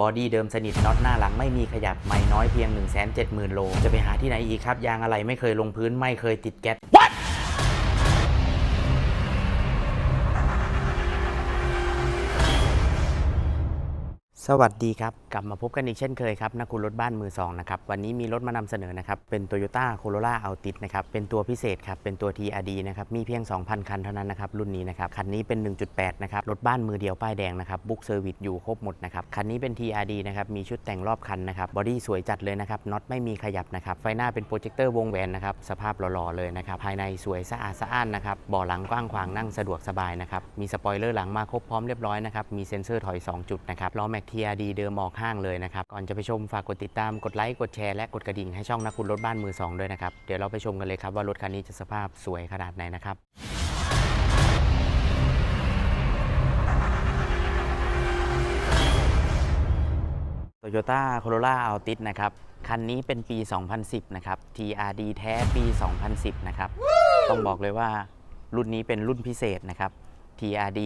บอดี้เดิมสนิทน็อตหน้าหลังไม่มีขยับไม่น้อยเพียง 1 7 0 0 0 0 โล จะไปหาที่ไหนอีกครับ ยางอะไรไม่เคยลงพื้นไม่เคยติดแก๊ส สวัสดีครับ กลับมาพบกันอีกเช่นเคยครับนักคุณรถบ้านมือสองนะครับวันนี้มีรถมานำเสนอนะครับเป็น Toyota Corolla Altis นะครับเป็นตัวพิเศษครับเป็นตัว TRD นะครับมีเพียง 2,000 คันเท่านั้นนะครับรุ่นนี้นะครับคันนี้เป็น 1.8 นะครับรถบ้านมือเดียวป้ายแดงนะครับบุ๊กเซอร์วิสอยู่ครบหมดนะครับคันนี้เป็น TRD นะครับมีชุดแต่งรอบคันนะครับบอดี้สวยจัดเลยนะครับน็อตไม่มีขยับนะครับไฟหน้าเป็นโปรเจคเตอร์วงแหวนนะครับสภาพหล่อๆเลยนะครับภายในสวยสะอาดสะอ้านนะครับเบาะหลังกว้างขวางนั่งสะดวกสบายนะครับมีสปอยเลอร์หลังมาครบพร้อมเรียบร้อยนะครับมีเซ็นเซอร์ถอย 2 จุดนะครับล้อแม็ก TRD เดิมออกห้างเลยนะครับ ก่อนจะไปชมฝากกดติดตามกดไลค์กดแชร์และกดกระดิ่งให้ช่องนักคุณรถบ้านมือสองด้วยนะครับ เดี๋ยวเราไปชมกันเลยครับว่ารถคันนี้จะสภาพสวยขนาดไหนนะครับ Toyota Corolla Altis นะครับ คันนี้เป็นปี 2010 นะครับ TRD แท้ปี 2010 นะครับ ต้องบอกเลยว่ารุ่นนี้เป็นรุ่นพิเศษนะครับ TRD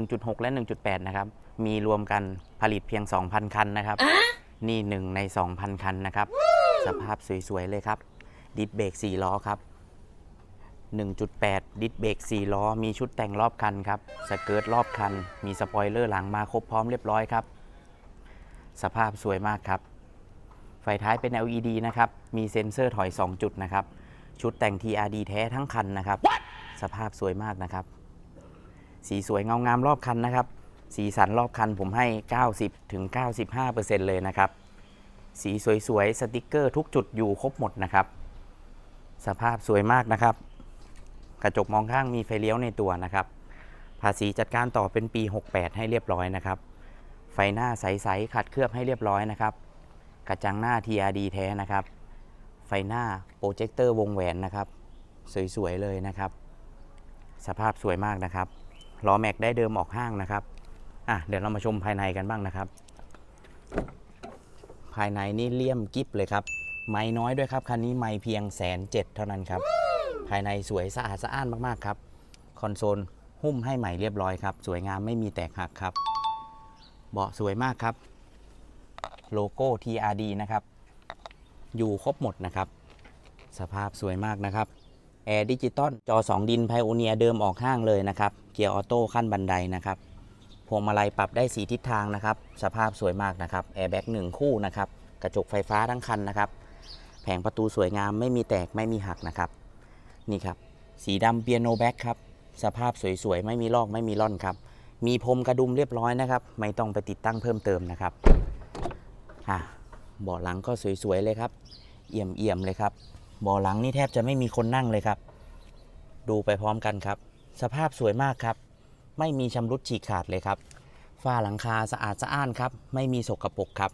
1.6 และ 1.8 นะครับ มีรวมกันผลิตเพียง 2,000 คันนะครับ นี่หนึ่งใน 2,000 คันนะครับ สภาพสวย ๆ เลยครับ ดิสเบรก4ล้อครับ 1.8 ดิสเบรก4ล้อ มีชุดแต่งรอบคันครับ สเกิร์ตรอบคัน มีสปอยเลอร์หลังมาครบพร้อมเรียบร้อยครับ สภาพสวยมากครับ ไฟท้ายเป็น LED นะครับ มีเซ็นเซอร์ถอย 2 จุดนะครับ ชุดแต่ง TRD แท้ทั้งคันนะครับ สภาพสวยมากนะครับ สีสวยเงางามรอบคันนะครับ สีสันรอบคันผมให้ 90ถึง95%เลยนะครับ สีสวยๆสติกเกอร์ทุกจุดอยู่ครบหมดนะครับ สภาพสวยมากนะครับ กระจกมองข้างมีไฟเลี้ยวในตัวนะครับ ภาษีจัดการต่อเป็นปี 68 ให้เรียบร้อยนะครับ ไฟหน้าใสๆขัดเคลือบให้เรียบร้อยนะครับ กระจังหน้า TRD แท้นะครับ ไฟหน้าโปรเจคเตอร์วงแหวนนะครับ สวยๆเลยนะครับ สภาพสวยมากนะครับ ล้อแม็กได้เดิมออกห้างนะครับอะเดี๋ยวเรามาชมภายในกันบ้างนะครับ ภายในนี่เลี่ยมกิฟเลยครับ ไม่น้อยด้วยครับคันนี้ไม่เพียงแสนเจ็ดเท่านั้นครับ ภายในสวยสะอาดสะอ้านมากๆครับ คอนโซลหุ้มให้ใหม่เรียบร้อยครับ สวยงามไม่มีแตกหักครับ เบาะสวยมากครับ โลโก้ TRD นะครับ อยู่ครบหมดนะครับ สภาพสวยมากนะครับ แอร์ดิจิตอลจอ 2 ดินไพโอเนียเดิมออกห้างเลยนะครับ เกียร์ออโต้ขั้นบันไดนะครับ พวงมาลัยปรับได้ 4 ทิศทางนะครับ สภาพสวยมากนะครับ แอร์แบ็กหนึ่งคู่นะครับ กระจกไฟฟ้าทั้งคันนะครับ แผงประตูสวยงามไม่มีแตกไม่มีหักนะครับ นี่ครับ สีดำเปียโนแบ็กครับ สภาพสวยๆ ไม่มีลอกไม่มีร่อนครับ มีพรมกระดุมเรียบร้อยนะครับ ไม่ต้องไปติดตั้งเพิ่มเติมนะครับอะเบาะหลังก็สวยๆเลยครับ เอี่ยมๆเลยครับ บาะหลังนี่แทบจะไม่มีคนนั่งเลยครับ ดูไปพร้อมกันครับ สภาพสวยมากครับ ไม่มีชำรุดฉีกขาดเลยครับ ฝ้าหลังคาสะอาดสะอ้านครับ ไม่มีสกปรกครับ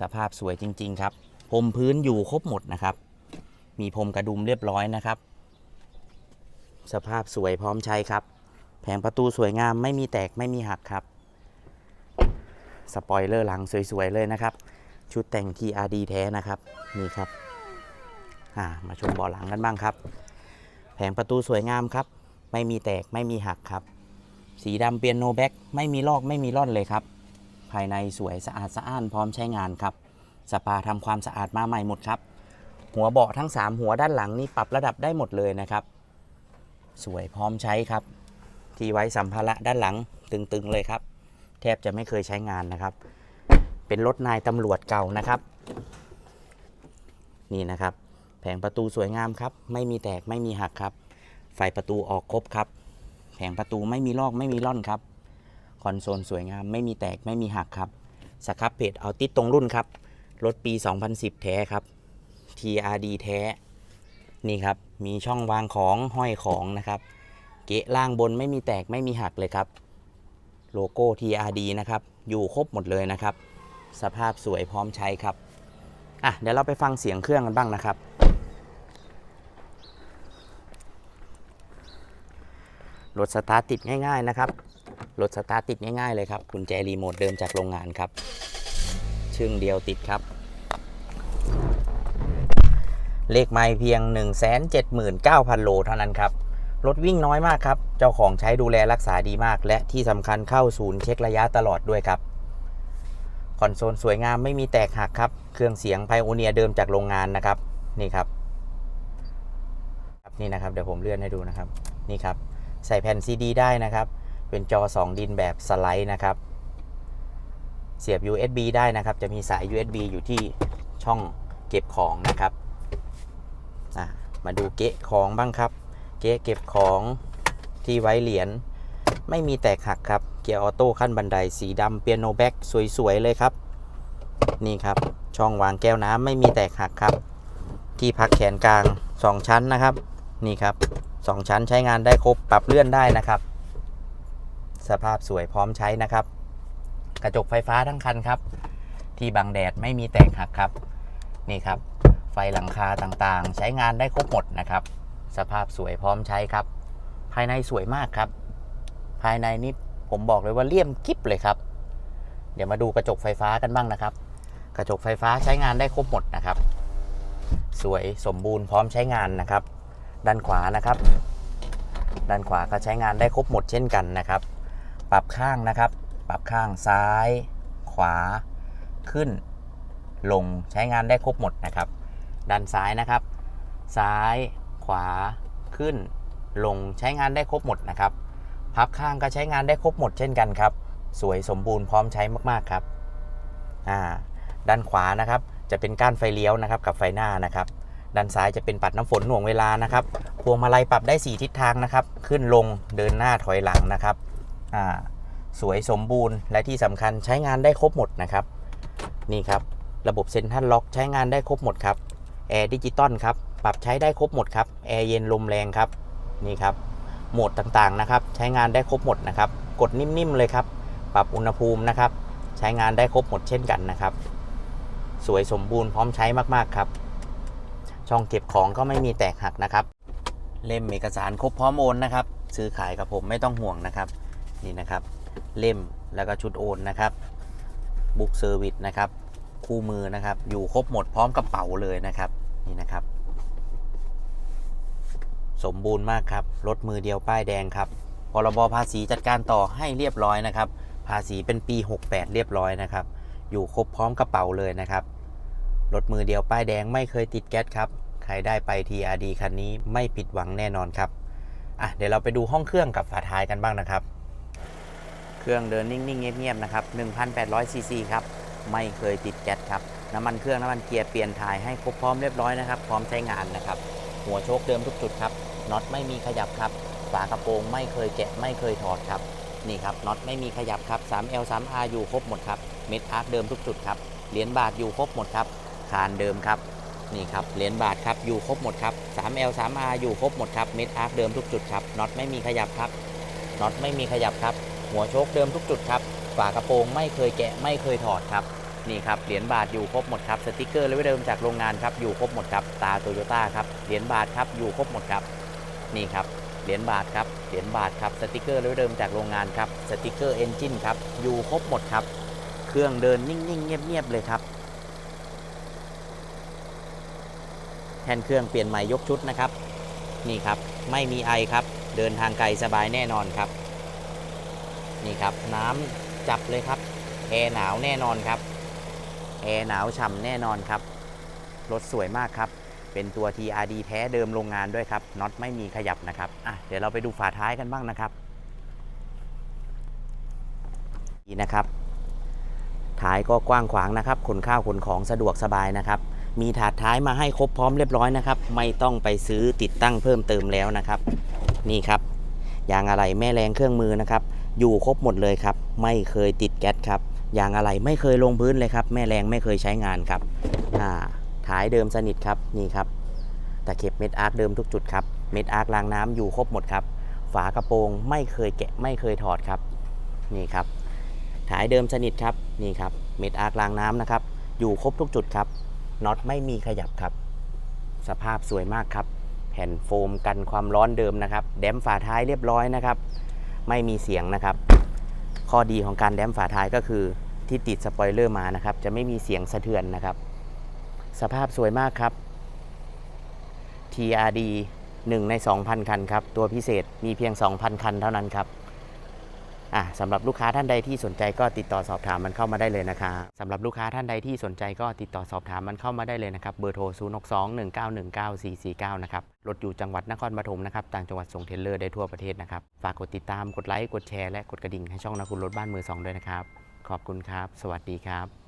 สภาพสวยจริง ๆ ครับพรมพื้นอยู่ครบหมดนะครับ มีพรมกระดุมเรียบร้อยนะครับ สภาพสวยพร้อมใช้ครับ แผงประตูสวยงามไม่มีแตกไม่มีหักครับ สปอยเลอร์หลังสวยๆเลยนะครับ ชุดแต่ง TRD แท้นะครับ นี่ครับ มาชมเบาะหลังกันบ้างครับ แผงประตูสวยงามครับ ไม่มีแตกไม่มีหักครับ สีดำเปียโนแบ็กไม่มีลอกไม่มีร่อนเลยครับ ภายในสวยสะอาดสะอ้านพร้อมใช้งานครับ สปาทำความสะอาดมาใหม่หมดครับ หัวเบาะทั้ง 3 หัวด้านหลังนี่ปรับระดับได้หมดเลยนะครับ สวยพร้อมใช้ครับ ที่ไว้สัมภาระด้านหลังตึงๆเลยครับ แทบจะไม่เคยใช้งานนะครับ เป็นรถนายตำรวจเก่านะครับ นี่นะครับ แผงประตูสวยงามครับ ไม่มีแตกไม่มีหักครับ ไฟประตูออกครบครับ แผงประตูไม่มีลอกไม่มีร่อนครับคอนโซลสวยงาม ไม่มีแตกไม่มีหักครับสครับเพจเอาติดตรงรุ่นครับ รถปี 2010 แท้ครับ TRD แท้ นี่ครับ มีช่องวางของห้อยของนะครับ เกะล่างบนไม่มีแตกไม่มีหักเลยครับ โลโก้ TRD นะครับ อยู่ครบหมดเลยนะครับ สภาพสวยพร้อมใช้ครับ อะเดี๋ยวเราไปฟังเสียงเครื่องกันบ้างนะครับ รถสตาร์ทติดง่าย ๆ นะครับ รถสตาร์ทติดง่ายๆเลยครับกุญแจรีโมทเดิมจากโรงงานครับ ชึ่งเดียวติดครับ เลขไม่เพียง 179,000 โลเท่านั้นครับรถวิ่งน้อยมากครับ เจ้าของใช้ดูแลรักษาดีมาก และที่สำคัญเข้าศูนย์เช็คระยะตลอดด้วยครับ คอนโซลสวยงามไม่มีแตกหักครับ เครื่องเสียงไพโอเนียเดิมจากโรงงานนะครับ นี่ครับครับนี่นะครับ เดี๋ยวผมเลื่อนให้ดูนะครับ นี่ครับ ใส่แผ่นซีดีได้นะครับ เป็นจอ 2 ดินแบบสไลด์นะครับ เสียบ USB ได้นะครับ จะมีสาย USB อยู่ที่ช่องเก็บของนะครับมาดูเกะของบ้างครับ เกะเก็บของที่ไว้เหรียญไม่มีแตกหักครับ เกียร์ออโต้ขั้นบันไดสีดำเปียโนแบ็กสวยๆเลยครับ นี่ครับ ช่องวางแก้วน้ำไม่มีแตกหักครับ ที่พักแขนกลาง 2 ชั้นนะครับ นี่ครับ 2 ชั้นใช้งานได้ครบปรับเลื่อนได้นะครับ สภาพสวยพร้อมใช้นะครับ กระจกไฟฟ้าทั้งคันครับ ที่บังแดดไม่มีแตกหักครับ นี่ครับ ไฟหลังคาต่างๆ ใช้งานได้ครบหมดนะครับ สภาพสวยพร้อมใช้ครับ ภายในสวยมากครับ ภายในนี่ผมบอกเลยว่าเลี่ยมกิ๊บเลยครับ เดี๋ยวมาดูกระจกไฟฟ้ากันบ้างนะครับ กระจกไฟฟ้าใช้งานได้ครบหมดนะครับ สวยสมบูรณ์พร้อมใช้งานนะครับ ด้านขวานะครับ ด้านขวาก็ใช้งานได้ครบหมดเช่นกันนะครับ ปรับข้างนะครับ ปรับข้างซ้าย ขวา ขึ้น ลงใช้งานได้ครบหมดนะครับ ด้านซ้ายนะครับ ซ้าย ขวา ขึ้น ลงใช้งานได้ครบหมดนะครับ พับข้างก็ใช้งานได้ครบหมดเช่นกันครับ สวยสมบูรณ์พร้อมใช้มากๆครับ อ่า ด้านขวานะครับ จะเป็นก้านไฟเลี้ยวนะครับ กับไฟหน้านะครับ ด้านซ้ายจะเป็นปัดน้ำฝนหน่วงเวลานะครับ พวงมาลัยปรับได้ 4 ทิศทางนะครับ ขึ้นลงเดินหน้าถอยหลังนะครับ อ่า สวยสมบูรณ์และที่สำคัญใช้งานได้ครบหมดนะครับ นี่ครับ ระบบเซ็นทรัลล็อกใช้งานได้ครบหมดครับ แอร์ดิจิตอลครับ ปรับใช้ได้ครบหมดครับ แอร์เย็นลมแรงครับ นี่ครับ โหมดต่างๆนะครับ ใช้งานได้ครบหมดนะครับ กดนิ่มๆเลยครับ ปรับอุณหภูมินะครับ ใช้งานได้ครบหมดเช่นกันนะครับ สวยสมบูรณ์พร้อมใช้มากๆครับ ช่องเก็บของก็ไม่มีแตกหักนะครับ เล่มเอกสารครบพร้อมโอนนะครับ ซื้อขายกับผมไม่ต้องห่วงนะครับ นี่นะครับ เล่มแล้วก็ชุดโอนนะครับบุ๊กเซอร์วิสนะครับ คู่มือนะครับ อยู่ครบหมดพร้อมกระเป๋าเลยนะครับ นี่นะครับ สมบูรณ์มากครับ รถมือเดียวป้ายแดงครับพรบภาษีจัดการต่อให้เรียบร้อยนะครับ ภาษีเป็นปี 68 เรียบร้อยนะครับ อยู่ครบพร้อมกระเป๋าเลยนะครับ รถมือเดียวป้ายแดงไม่เคยติดแก๊สครับ ใครได้ไป TRD คันนี้ไม่ผิดหวังแน่นอนครับ อะเดี๋ยวเราไปดูห้องเครื่องกับฝาท้ายกันบ้างนะครับ เครื่องเดินนิ่งๆ เงียบๆ นะครับ 1,800 ซีซีครับ ไม่เคยติดแก๊สครับ น้ำมันเครื่องน้ำมันเกียร์เปลี่ยนถ่ายให้ครบพร้อมเรียบร้อยนะครับ พร้อมใช้งานนะครับ หัวโชคเดิมทุกจุดครับ น็อตไม่มีขยับครับ ฝากระโปรงไม่เคยแกะไม่เคยถอดครับ นี่ครับ น็อตไม่มีขยับครับ 3L 3R อยู่ครบหมดครับ เม็ดอาร์คเดิมทุกจุดครับ เหรียญบาทอยู่ครบหมดครับ คานเดิมครับนี่ครับเหรียญบาทครับอยู่ครบหมดครับ 3L 3R อยู่ครบหมดครับเม็ดอาร์คเดิมทุกจุดครับน็อตไม่มีขยับครับน็อตไม่มีขยับครับ หัวโชคเดิมทุกจุดครับฝากระโปรงไม่เคยแกะไม่เคยถอดครับนี่ครับเหรียญบาทอยู่ครบหมดครับสติกเกอร์เลเวลเดิมจากโรงงานครับอยู่ครบหมดครับตาโตโยต้าครับเหรียญบาทครับอยู่ครบหมดครับนี่ครับเหรียญบาทครับเหรียญบาทครับสติกเกอร์เลเวลเดิมจากโรงงานครับสติกเกอร์เอนจินครับอยู่ครบหมดครับ เครื่องเดินนิ่งๆเงียบๆเลยครับ ทนเครื่องเปลี่ยนใหม่ยกชุดนะครับ นี่ครับไม่มีไอครับ เดินทางไกลสบายแน่นอนครับ นี่ครับน้ำจับเลยครับแอร์หนาวแน่นอนครับแอร์หนาวฉ่ำแน่นอนครับรถสวยมากครับ เป็นตัว TRD แท้เดิมโรงงานด้วยครับน็อตไม่มีขยับนะครับอะเดี๋ยวเราไปดูฝาท้ายกันบ้างนะครับนี่นะครับท้ายก็กว้างขวางนะครับขนข้าวขนของสะดวกสบายนะครับ มีถาดท้ายมาให้ครบพร้อมเรียบร้อยนะครับ ไม่ต้องไปซื้อติดตั้งเพิ่มเติมแล้วนะครับ นี่ครับยางอะไรแม่แรงเครื่องมือนะครับอยู่ครบหมดเลยครับ ไม่เคยติดแก๊สครับยางอะไรไม่เคยลงพื้นเลยครับ แม่แรงไม่เคยใช้งานครับอ่าท้ายเดิมสนิทครับนี่ครับตะเข็บเม็ดอาร์คเดิมทุกจุดครับเม็ดอาร์ครางน้ำอยู่ครบหมดครับ ฝากระโปรงไม่เคยแกะไม่เคยถอดครับ นี่ครับท้ายเดิมสนิทครับนี่ครับเม็ดอาร์ครางน้ำนะครับ อยู่ครบทุกจุดครับ น็อตไม่มีขยับครับ สภาพสวยมากครับ แผ่นโฟมกันความร้อนเดิมนะครับ แดมฝาท้ายเรียบร้อยนะครับ ไม่มีเสียงนะครับ ข้อดีของการแดมฝาท้ายก็คือที่ติดสปอยเลอร์มานะครับ จะไม่มีเสียงสะเทือนนะครับ สภาพสวยมากครับ TRD 1 ใน 2,000 คันครับ ตัวพิเศษมีเพียง 2,000 คันเท่านั้นครับ อะสำหรับลูกค้าท่านใดที่สนใจก็ติดต่อสอบถามมันเข้ามาได้เลยนะครับสำหรับลูกค้าท่านใดที่สนใจก็ติดต่อสอบถามมันเข้ามาได้เลยนะครับเบอร์โทร 0 6 2 1 9 1 9 4 4 9 นะครับรถอยู่จังหวัดนครปฐมนะครับต่างจังหวัดส่งเทเลอร์ได้ทั่วประเทศนะครับฝากกดติดตามกดไลค์กดแชร์และกดกระดิ่งให้ช่องนักคุณรถบ้านมือสองด้วยนะครับขอบคุณครับ สวัสดีครับ